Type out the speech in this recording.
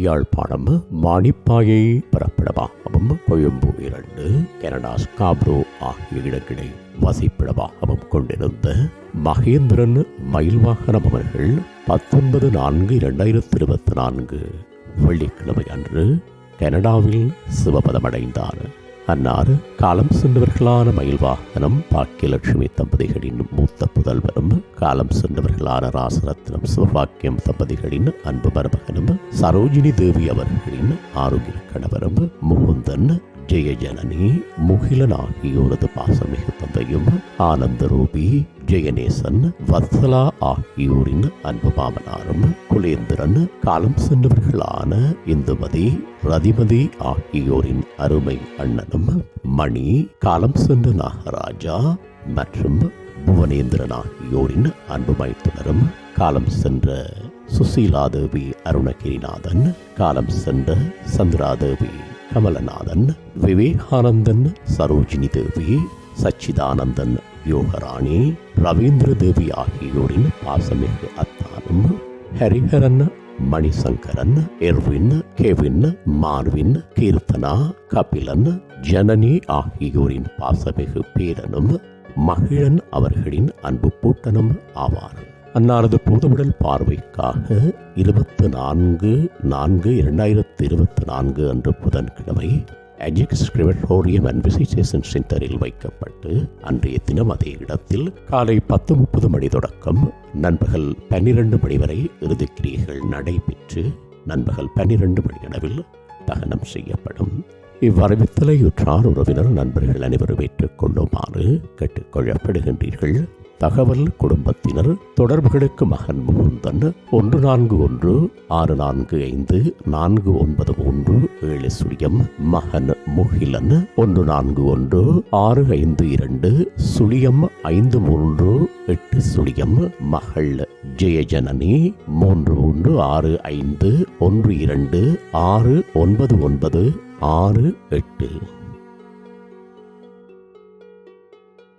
யாழ்ப்பாணம் மாணிப்பாயை பிறப்பிடமாகவும் கொழும்பு இரண்டு Canada Scarborough ஆகிய இடங்களை வசிப்பிடமாகவும் கொண்டிருந்த மகேந்திரன் மயில்வாகனம் அவர்கள் பத்தொன்பது நான்கு இரண்டாயிரத்தி இருபத்தி நான்கு வெள்ளிக்கிழமை அன்று கனடாவில் சிவபதமடைந்தார். அன்னாறு காலம் சென்றவர்களான மயில்வாகனம் பாக்கியலட்சுமி தம்பதிகளின் மூத்த புதல்வரும் காலம் சென்றவர்களான ராசரத்னம் சிவபாக்கியம் தம்பதிகளின் அன்பு மருமகனும் சரோஜினி தேவி அவர்களின் ஆரோக்கிய கணவரும் முகுந்தன் ஜெயஜனனி முகிலன் ஆகியோரது பாசமிகு தந்தையும் ஆனந்தரூபி ஜெயநேசன் வத்சலா ஆகியோரின் அன்பு மாமனாரும் குலேந்திரன் காலம் சென்றவர்களான இந்துமதி ரதிமதி ஆகியோரின் அருமை அண்ணனும் மணி காலம் சென்ற நாகராஜா மற்றும் புவனேந்திரன் ஆகியோரின் அன்பு மைத்துனரும் காலம் சென்ற சுசீலாதேவி அருணகிரிநாதன் காலம் சென்ற சந்திராதேவி கமலநாதன் விவேகானந்தன் சரோஜினி தேவி சச்சிதானந்தன் யோகராணி ரவீந்திர தேவி ஆகியோரின் பாசமிகு அத்தானும் Hariharan Manisankaran Erwin Kevin Marvin Keerthana Kabilan Janani ஆகியோரின் பாசமிகு பேரனும் மகிழன் அவர்களின் அன்பு பூட்டனும் ஆவார். அன்னாரது பொதுவுடல் பார்வைக்காக இருபத்தி நான்கு நான்கு இரண்டாயிரத்தி இருபத்தி நான்கு அன்று புதன்கிழமை அஜிக்ஸ் கிரிமட்டோரியம் அண்ட் விசிட்டேஷன் சென்டரில் வைக்கப்பட்டு அன்றைய தினம் அதே இடத்தில் காலை பத்து முப்பது மணி தொடக்கம் நண்பகல் பன்னிரண்டு மணி வரை இறுதிக்கிரியைகள் நடைபெற்று நண்பகல் பன்னிரண்டு மணி அளவில் தகனம் செய்யப்படும். இவ்வரவித்தலையுற்றார் உறவினர் நண்பர்கள் அனைவரும் ஏற்றுக்கொள்ளுமாறு கேட்டுக்கொள்ளப்படுகின்றீர்கள். தகவல் குடும்பத்தினர் தொடர்புகளுக்கு மகன் முகுந்தன் ஒன்று நான்கு ஒன்று ஆறு நான்கு ஐந்து நான்கு ஒன்பது மூன்று ஏழு சுழியம் மகன் முகிலன் ஒன்று நான்கு ஒன்று ஆறு ஐந்து இரண்டு சுழியம் ஐந்து மூன்று எட்டு சுழியம் மகள் ஜெயஜனனி மூன்று ஒன்று ஆறு ஐந்து ஒன்று இரண்டு ஆறு ஒன்பது ஒன்பது ஆறு எட்டு.